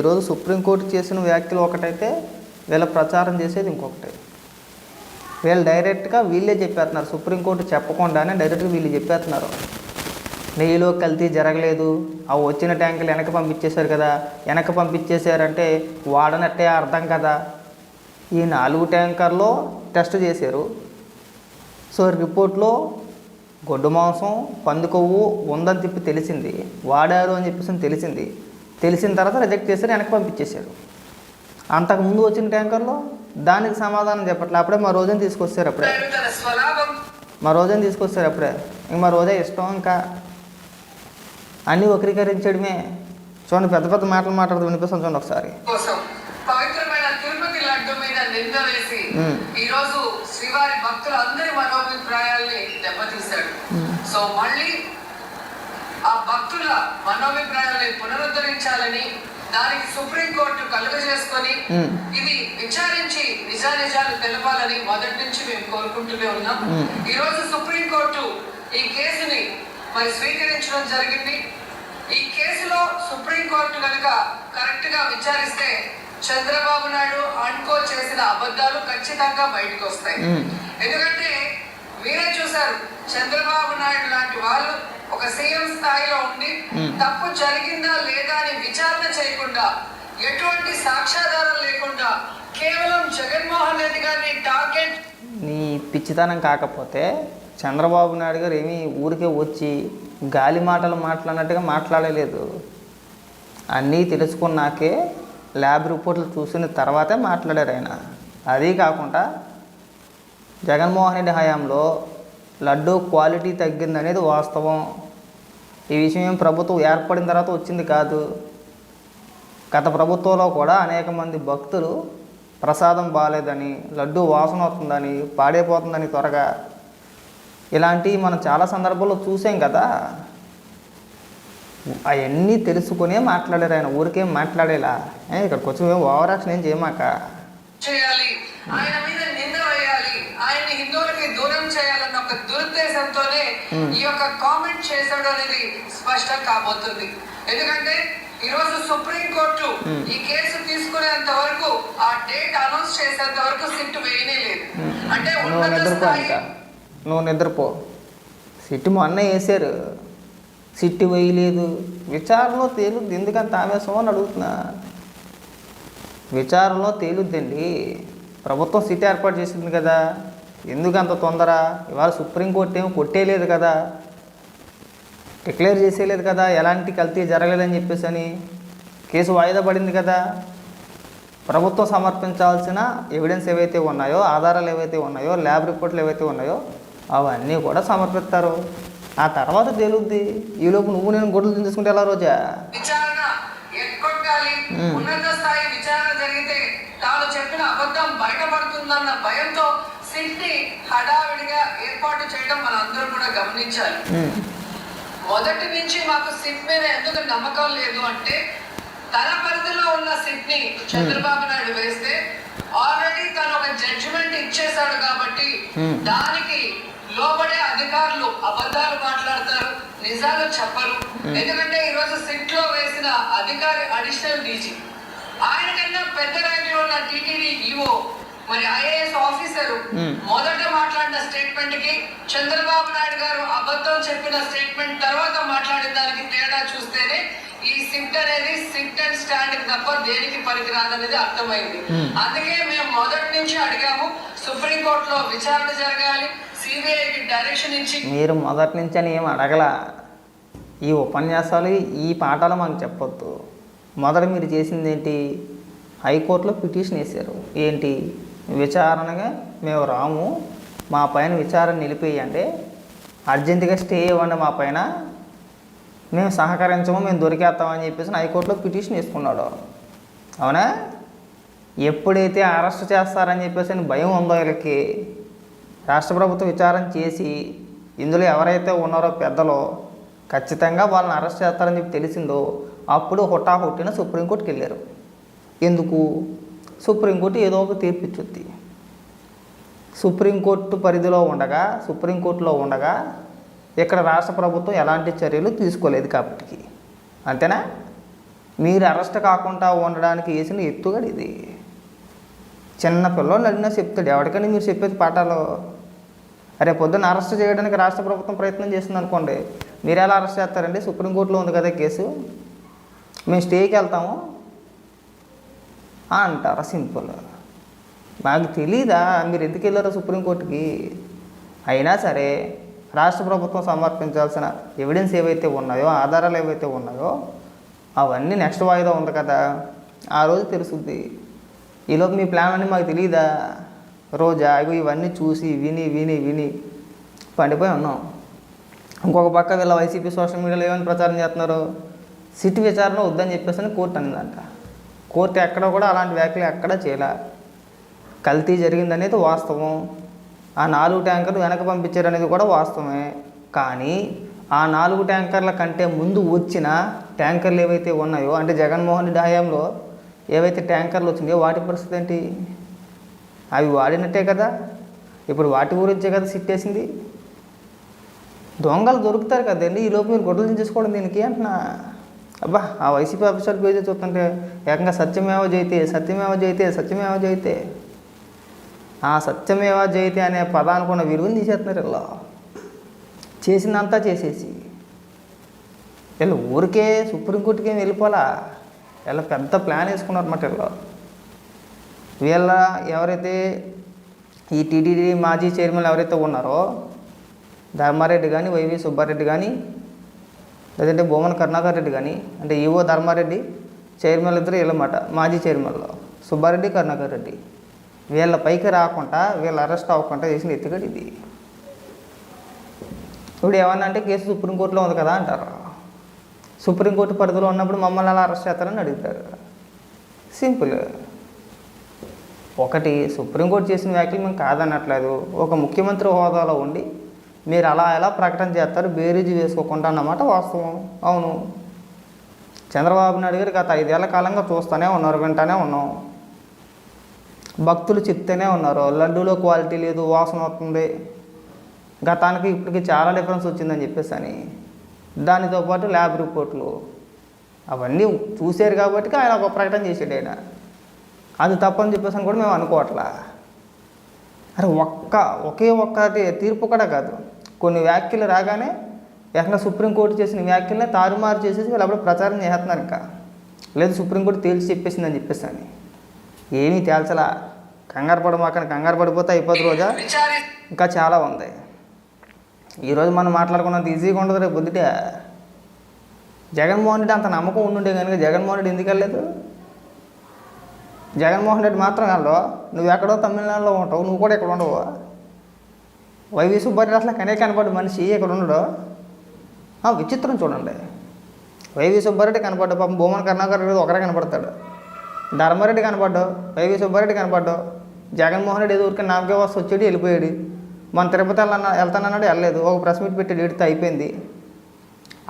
ఈరోజు సుప్రీంకోర్టు చేసిన వ్యాఖ్యలు ఒకటైతే వీళ్ళ ప్రచారం చేసేది ఇంకొకటి. వీళ్ళు డైరెక్ట్గా వీళ్ళే చెప్పేస్తున్నారు. సుప్రీంకోర్టు చెప్పకుండానే డైరెక్ట్గా వీళ్ళు చెప్పేస్తున్నారు. నెయ్యిలో కల్తీ జరగలేదు. ఆ వచ్చిన ట్యాంకులు వెనక పంపించేశారు కదా. వెనక పంపించేశారంటే వాడనట్టే అర్థం కదా. ఈ నాలుగు ట్యాంకర్లో టెస్ట్ చేశారు. సో రిపోర్ట్లో గొడ్డు మాంసం పంది కొవ్వు ఉందని చెప్పి తెలిసింది. వాడారు అని చెప్పేసి తెలిసింది. తెలిసిన తర్వాత రిజెక్ట్ చేశారు వెనక్కి పంపించేశారు. అంతకు ముందు వచ్చిన ట్యాంకర్లో దానికి సమాధానం చెప్పట్లే. అప్పుడే మా రోజున తీసుకొచ్చారు అప్పుడే. మా రోజున తీసుకొచ్చారు అప్పుడే. ఇంక మా రోజే ఇష్టం ఇంకా. అన్నీ వక్రీకరించడమే. చూడండి పెద్ద పెద్ద మాటలు మాట్లాడుతూ వినిపిస్తాం చూడండి ఒకసారి. కోసం పవిత్రమైన తిరుపతి లడ్డు మీద నింద వేసి మ్మ్. ఈ రోజు శ్రీవారి భక్తులందరి మనోభిప్రాయాల్ని దెబ్బతీశాడు. సో మళ్ళీ ఆ భక్తుల మనోభిప్రాయాల్ని పునరుద్ధరించాలని దానికి సుప్రీంకోర్టు కలుగ చేసుకొని. ఇది విచారించి నిజానిజాలు తెలపాలని మొదటి నుంచి మేము కోరుకుంటూనే ఉన్నాం. ఈ రోజు సుప్రీంకోర్టు ఈ కేసుని మరి స్వీకరించడం జరిగింది ఈ కేసులో సుప్రీంకోర్టు కనుక కరెక్ట్గా విచారిస్తే చంద్రబాబు నాయుడు అన్కో చేసిన అబద్ధాలు ఖచ్చితంగా బయటకు వస్తాయి. ఎందుకంటే మీరే చూసారు చంద్రబాబు నాయుడు లాంటి వాళ్ళు ఒక సీఎం స్థాయిలో ఉండి. తప్పు జరిగిందా లేదా అని విచారణ చేయకుండా ఎటువంటి సాక్ష్యాధారం లేకుండా కేవలం జగన్మోహన్ రెడ్డి గారిని టార్గెట్ నీ పిచ్చితనం కాకపోతే చంద్రబాబు నాయుడు గారు ఏమీ ఊరికే వచ్చి గాలి మాటలు మాట్లాడినట్టుగా మాట్లాడలేదు అన్నీ తెలుసుకున్నాకే ల్యాబ్ రిపోర్ట్లు చూసిన తర్వాతే మాట్లాడారు ఆయన అదీ కాకుండా జగన్మోహన్ రెడ్డి హయాంలో లడ్డు క్వాలిటీ తగ్గిందనేది వాస్తవం. ఈ విషయం ప్రభుత్వం ఏర్పడిన తర్వాత వచ్చింది కాదు. గత ప్రభుత్వంలో కూడా అనేక మంది భక్తులు ప్రసాదం బాగాలేదని లడ్డు వాసన వస్తుందని పాడైపోతుందని త్వరగా. ఇలాంటివి మనం చాలా సందర్భాల్లో చూసాం కదా. అవన్నీ తెలుసుకునే మాట్లాడారు ఆయన. ఊరికేం మాట్లాడేలా. ఇక్కడికి వచ్చి మేము ఓవర్ ఏం చేయమాక? చేయాలి. ఆయన మీద నింద వేయాలి. ఆయన్ని హిందువులకి దూరం చేయాలన్న ఒక దురుద్దేశంతోనే ఈ యొక్క కామెంట్ చేశాడు అనేది స్పష్టం కాబోతుంది. ఎందుకంటే ఈ రోజు సుప్రీం కోర్టు ఈ కేసు తీసుకునేంత వరకు ఆ డేట్ అనౌన్స్ చేసేంత వరకు సిట్ వేయనే లేదు. అంటే నువ్వు ఉన్నత స్థాయి నువ్వు నిద్రపో. సిట్టు మొన్న వేసారు సిట్టు వేయలేదు. విచారణలో తేలుద్ది ఎందుకంత ఆవేశం అని అడుగుతున్నా. విచారణలో తేలుద్దండి. ప్రభుత్వం సిట్ ఏర్పాటు చేసింది కదా. ఎందుకు అంత తొందర? ఇవాళ సుప్రీంకోర్టు ఏమో కొట్టేయలేదు కదా. డిక్లేర్ చేసేయలేదు కదా. ఎలాంటి కల్తీ జరగలేదని చెప్పేసి అని కేసు వాయిదా పడింది కదా. ప్రభుత్వం సమర్పించాల్సిన ఎవిడెన్స్ ఏవైతే ఉన్నాయో ఆధారాలు ఏవైతే ఉన్నాయో ల్యాబ్ రిపోర్ట్లు ఏవైతే ఉన్నాయో అవన్నీ కూడా సమర్పిస్తారు. ఆ తర్వాత తేలుద్ది. ఈలోపు నువ్వు నేను గొడ్లు తీసుకుంటే ఎలా రోజా విచారణ ఎక్కొట్టాలి మ్మ్. ఉన్నత స్థాయి విచారణ జరిగితే చెప్పిన అబద్ధం బయటపడుతుందన్న భయంతో సిట్ని హడావిడిగా ఏర్పాటు చేయడం మనందరం కూడా గమనించాలి. మొదటి నుంచి మాకు సిట్ మీద ఎందుకు నమ్మకం లేదు అంటే తన పరిధిలో ఉన్న సిట్ని చంద్రబాబు నాయుడు వేస్తే ఆల్రెడీ తను ఒక జడ్జిమెంట్ ఇచ్చేశాడు కాబట్టి Hmm. దానికి లోబడే అధికారులు అబద్ధాలు మాట్లాడతారు నిజాలు చెప్పరు. ఎందుకంటే ఈ రోజు సిట్లో వేసిన అధికారి అడిషనల్ డీజీ. ఆయన కన్నా పెద్ద ర్యాంక్లో ఉన్న టీటీడీ ఈఓ మరి ఐఏఎస్ ఆఫీసర్. మొదట మాట్లాడిన స్టేట్మెంట్కి చంద్రబాబు నాయుడు గారు అబద్ధం చెప్పిన స్టేట్మెంట్ తర్వాత మాట్లాడిన దానికి తేడా చూస్తేనే ఈ సిట్ అనేది సిట్ అండ్ స్టాండ్ తప్ప దేనికి పనికిరాదనేది అర్థమైంది. అందుకే మేము మొదటి నుంచి అడిగాము సుప్రీం కోర్టులో విచారణ జరగాలి సిబిఐకి డైరెక్షన్ ఇచ్చి మీరు మొదటి నుంచి అని ఏం అడగలా ఈ ఉపన్యాసాలు ఈ పాఠాలు మాకు చెప్పొద్దు మొదట మీరు చేసింది ఏంటి హైకోర్టులో పిటిషన్ వేశారు. ఏంటి? విచారణగా మేము రాము. మా పైన విచారణ నిలిపేయండి. అర్జెంటుగా స్టే ఇవ్వండి మా పైన. మేము సహకరించము మేము దొరికేస్తామని చెప్పేసి హైకోర్టులో పిటిషన్ వేసుకున్నాడు. అవునా? ఎప్పుడైతే అరెస్ట్ చేస్తారని చెప్పేసి అని భయం ఉందో వీళ్ళకి రాష్ట్ర ప్రభుత్వం విచారణ చేసి ఇందులో ఎవరైతే ఉన్నారో పెద్దలో ఖచ్చితంగా వాళ్ళని అరెస్ట్ చేస్తారని చెప్పి తెలిసిందో అప్పుడు హుటాహుటిన సుప్రీంకోర్టుకి వెళ్ళారు ఎందుకు? సుప్రీంకోర్టు ఏదో ఒక తీర్పు ఇచ్చుద్ది. సుప్రీంకోర్టు పరిధిలో ఉండగా సుప్రీంకోర్టులో ఉండగా ఇక్కడ రాష్ట్ర ప్రభుత్వం ఎలాంటి చర్యలు తీసుకోలేదు కాబట్టి అంతేనా? మీరు అరెస్ట్ కాకుండా ఉండడానికి వేసిన ఎత్తుగడు ఇది. చిన్న పిల్లోడు అడిగినా చెప్తాడు. ఎవరికైనా మీరు చెప్పేది పాఠాలు. అరే పొద్దున్న అరెస్ట్ చేయడానికి రాష్ట్ర ప్రభుత్వం ప్రయత్నం చేస్తుంది అనుకోండి మీరు ఎలా అరెస్ట్ చేస్తారండి? సుప్రీంకోర్టులో ఉంది కదా కేసు. మేము స్టేకి వెళ్తాము అంటారా సింపుల్. మాకు తెలీదా మీరు ఎందుకు వెళ్ళారో సుప్రీంకోర్టుకి అయినా సరే రాష్ట్ర ప్రభుత్వం సమర్పించాల్సిన ఎవిడెన్స్ ఏవైతే ఉన్నాయో ఆధారాలు ఏవైతే ఉన్నాయో అవన్నీ నెక్స్ట్ వాయిదా ఉంది కదా. ఆ రోజు తెలుసుద్ది. ఈలోపు మీ ప్లాన్ అని మాకు తెలియదా రోజా ఇగో ఇవన్నీ చూసి విని విని విని పండిపోయి ఉన్నాం. ఇంకొక పక్క వీళ్ళ వైసీపీ సోషల్ మీడియాలో ఏమని ప్రచారం చేస్తున్నారు? సిట్ విచారణ వద్దని చెప్పేసి అని కోర్టు అనిందంట కోర్టు ఎక్కడ కూడా అలాంటి వ్యాఖ్యలు ఎక్కడ చేయలే. కల్తీ జరిగిందనేది వాస్తవం. ఆ నాలుగు ట్యాంకర్లు వెనక పంపించారనేది కూడా వాస్తవమే. కానీ ఆ నాలుగు ట్యాంకర్ల కంటే ముందు వచ్చిన ట్యాంకర్లు ఏవైతే ఉన్నాయో అంటే జగన్మోహన్ రెడ్డి హయాంలో ఏవైతే ట్యాంకర్లు వచ్చినాయో వాటి పరిస్థితి ఏంటి? అవి వాడినట్టే కదా? ఇప్పుడు వాటి గురించే కదా సిట్టేసింది? దొంగలు దొరుకుతారు కదండి. ఈ మీరు గొడవలు చేసుకోవడం దీనికి అంటున్నా. అబ్బా ఆ వైసీపీ ఆఫీసర్ పేజీ చూస్తుంటే ఏకంగా సత్యమేవ జయితే సత్యమేవ జయితే సత్యమేవ జయితే. ఆ సత్యమేవ జయితే అనే పదానుకున్న విలువని తీసేస్తున్నారు ఇలా చేసిందంతా చేసేసి. వీళ్ళు ఊరికే సుప్రీంకోర్టుకి ఏం వెళ్ళిపోలా? వీళ్ళ పెద్ద ప్లాన్ వేసుకున్నారు అన్నమాట వీళ్ళు. వీళ్ళ ఎవరైతే ఈ టీటీడీ మాజీ చైర్మన్ ఎవరైతే ఉన్నారో ధర్మారెడ్డి కానీ వైవి సుబ్బారెడ్డి కానీ లేదంటే భూమన కరుణాకర్ రెడ్డి కానీ అంటే ఈవో ధర్మారెడ్డి చైర్మన్ ఇద్దరు వీళ్ళమాట. మాజీ చైర్మన్లో సుబ్బారెడ్డి కరుణాకర్ రెడ్డి. వీళ్ళ పైకి రాకుండా వీళ్ళ అరెస్ట్ అవ్వకుండా చేసిన ఎత్తుగడి ఇది. ఇప్పుడు ఏమన్నా అంటే కేసు సుప్రీంకోర్టులో ఉంది కదా అంటారు. సుప్రీంకోర్టు పరిధిలో ఉన్నప్పుడు మమ్మల్ని అలా అరెస్ట్ చేస్తారని అడుగుతారు. సింపుల్. ఒకటి సుప్రీంకోర్టు చేసిన వ్యాఖ్యలు మేము కాదనట్లేదు. ఒక ముఖ్యమంత్రి హోదాలో ఉండి మీరు అలా ఎలా ప్రకటన చేస్తారు? బేరీజు వేసుకోకుండా అన్నమాట వాస్తవం. అవును. చంద్రబాబు నాయుడు గారు గత ఐదేళ్ళ కాలంగా చూస్తూనే ఉన్నారు వింటానే ఉన్నాం. భక్తులు చెప్తూనే ఉన్నారు లడ్డూలో క్వాలిటీ లేదు వాసన వస్తుంది. గతానికి ఇప్పటికి చాలా డిఫరెన్స్ వచ్చిందని చెప్పేసి అని. దానితో పాటు ల్యాబ్ రిపోర్ట్లు. అవన్నీ చూశారు కాబట్టి ఆయన ఒక ప్రకటన చేసాడు ఆయన. అది తప్పని చెప్పేసి అని కూడా మేము అనుకోవట్లా. అరే ఒక్క ఒకే ఒక్కటి తీర్పు కూడా కాదు. కొన్ని వ్యాఖ్యలు రాగానే ఏకంగా సుప్రీంకోర్టు చేసిన వ్యాఖ్యలనే తారుమారు చేసేసి వీళ్ళు అప్పుడు ప్రచారం చేస్తున్నారు ఇంకా. లేదు సుప్రీంకోర్టు తేల్చి చెప్పేసిందని చెప్పేసి అని. ఏమీ తేల్చలా. కంగారు పడమాకని కంగారు పడిపోతే అయిపోతుంది రోజా. ఇంకా చాలా ఉంది. ఈరోజు మనం మాట్లాడుకున్నంత ఈజీగా ఉండదు రేపు పొద్దుటే. జగన్మోహన్ రెడ్డి అంత నమ్మకం ఉండుండే కనుక జగన్మోహన్ రెడ్డి ఎందుకు వెళ్ళలేదు? జగన్మోహన్ రెడ్డి మాత్రం వెళ్ళవు నువ్వు ఎక్కడో తమిళనాడులో ఉంటావు నువ్వు కూడా ఇక్కడ ఉండవు. వైవి సుబ్బారెడ్డి అసలు కనే కనపడు మనిషి ఇక్కడ ఉండడు. ఆ, విచిత్రం చూడండి. వైవి సుబ్బారెడ్డి కనపడ్డు పాపం భూమన్ కరుణాకర్ రెడ్డి ఒకరే కనపడతాడు. ధర్మారెడ్డి కనపడ్డు వైవి సుబ్బారెడ్డి కనపడ్డు. జగన్మోహన్ రెడ్డి ఏదో ఊరికి నామకే వస్తు వచ్చాడు వెళ్ళిపోయాడు. మన తిరుపతి వెళ్ళన్న వెళ్తానన్నాడు వెళ్ళలేదు. ఒక ప్రెస్ మీట్ పెట్టి ఎడితే అయిపోయింది.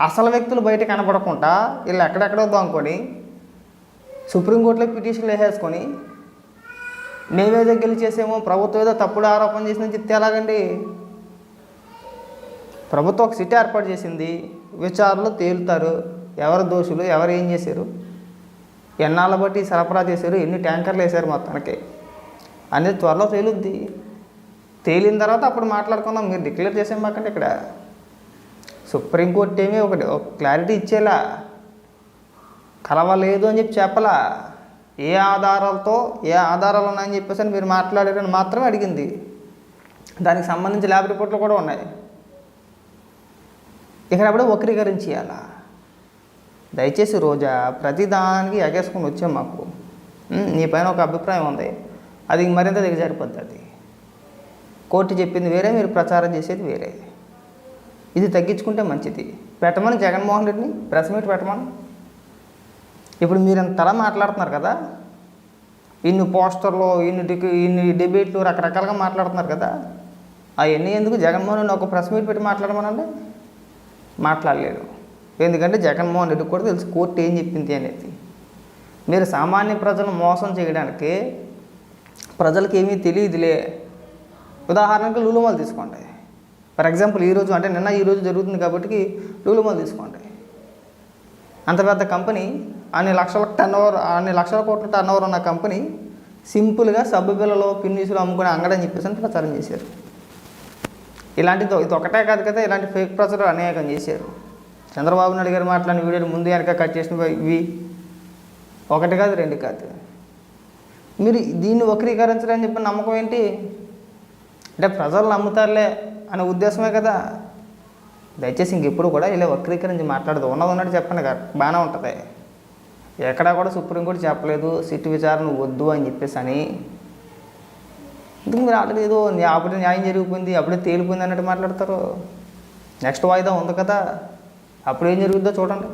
అసలు వ్యక్తులు బయట కనపడకుండా వీళ్ళు ఎక్కడెక్కడో అనుకోని సుప్రీంకోర్టులో పిటిషన్లు వేసేసుకొని మేమేదో గెలిచేసేమో ప్రభుత్వం ఏదో తప్పుడు ఆరోపణ చేసిందని చెప్తే ఎలాగండి? ప్రభుత్వం ఒక సిటీ ఏర్పాటు చేసింది విచారణలు తేలుతారు ఎవరు దోషులు ఎవరు ఏం చేశారు ఎన్నాళ్ళ బట్టి సరఫరా చేశారు ఎన్ని ట్యాంకర్లు వేశారు మొత్తానికి అనేది త్వరలో తేలుద్ది. తేలిన తర్వాత అప్పుడు మాట్లాడుకుందాం మీరు డిక్లేర్ చేసేం మాకంటే ఇక్కడ. సుప్రీంకోర్టు ఏమీ ఒకటి ఒక క్లారిటీ ఇచ్చేలా కలవలేదు అని చెప్పి చెప్పలా. ఏ ఆధారాలతో ఏ ఆధారాలు ఉన్నాయని చెప్పేసి అని మీరు మాట్లాడారని మాత్రమే అడిగింది. దానికి సంబంధించి ల్యాబ్ రిపోర్ట్లు కూడా ఉన్నాయి. ఇక్కడ అప్పుడే వక్రీకరించేయాలా? దయచేసి రోజా ప్రతి దానికి ఎగేసుకుని వచ్చాం మాకు. నీ పైన ఒక అభిప్రాయం ఉంది. అది మరింత దిగజారిపోద్ది. అది కోర్టు చెప్పింది వేరే మీరు ప్రచారం చేసేది వేరే. ఇది తగ్గించుకుంటే మంచిది. పెట్టమని జగన్మోహన్ రెడ్డిని ప్రెస్ మీట్ పెట్టమని? ఇప్పుడు మీరు ఇంతలా మాట్లాడుతున్నారు కదా ఇన్ని పోస్టర్లు ఇన్ని ఇన్ని డిబేట్లు రకరకాలుగా మాట్లాడుతున్నారు కదా అవన్నీ ఎందుకు జగన్మోహన్ ఒక ప్రెస్ మీట్ పెట్టి మాట్లాడమనండి? మాట్లాడలేదు. ఎందుకంటే జగన్మోహన్ రెడ్డికి కూడా తెలుసు కోర్టు ఏం చెప్పింది అనేది. మీరు సామాన్య ప్రజలను మోసం చేయడానికి ప్రజలకు ఏమీ తెలియదులే. ఉదాహరణకు లూలుమాల్ తీసుకోండి. ఫర్ ఎగ్జాంపుల్ ఈరోజు అంటే నిన్న ఈరోజు జరుగుతుంది కాబట్టి లూలుమాల్ తీసుకోండి. అంత పెద్ద కంపెనీ అన్ని లక్షల టర్న్ ఓవర్ అన్ని లక్షల కోట్ల టర్న్ ఓవర్ ఉన్న కంపెనీ సింపుల్గా సబ్బు పిల్లలు పిన్నీసులు అమ్ముకునే అంగడని అని చెప్పేసి ప్రచారం చేశారు. ఇలాంటిది ఇది ఒకటే కాదు కదా ఇలాంటి ఫేక్ ప్రచారం అనేకం చేశారు. చంద్రబాబు నాయుడు గారు మాట్లాడిన వీడియోలు ముందు వెనక కట్ చేసిన ఇవి ఒకటి కాదు రెండు కాదు. మీరు దీన్ని వక్రీకరించడానికి చెప్పిన నమ్మకం ఏంటి? అంటే ప్రజలు నమ్ముతారులే అనే ఉద్దేశమే కదా. దయచేసి ఇంకెప్పుడు కూడా ఇలా వక్రీకరించి మాట్లాడదు. ఉన్నది ఉన్నట్టు చెప్పండి కదా బాగానే ఉంటుంది. ఎక్కడా కూడా సుప్రీంకోర్టు చెప్పలేదు సిట్ విచారణ వద్దు అని చెప్పేసి అని ఎందుకు మీరు ఆల్రెడీ ఏదో అప్పుడే న్యాయం జరిగిపోయింది అప్పుడే తేలిపోయింది అన్నట్టు మాట్లాడతారు. నెక్స్ట్ వాయిదా ఉంది కదా. అప్పుడు ఏం జరుగుద్దో చూడండి.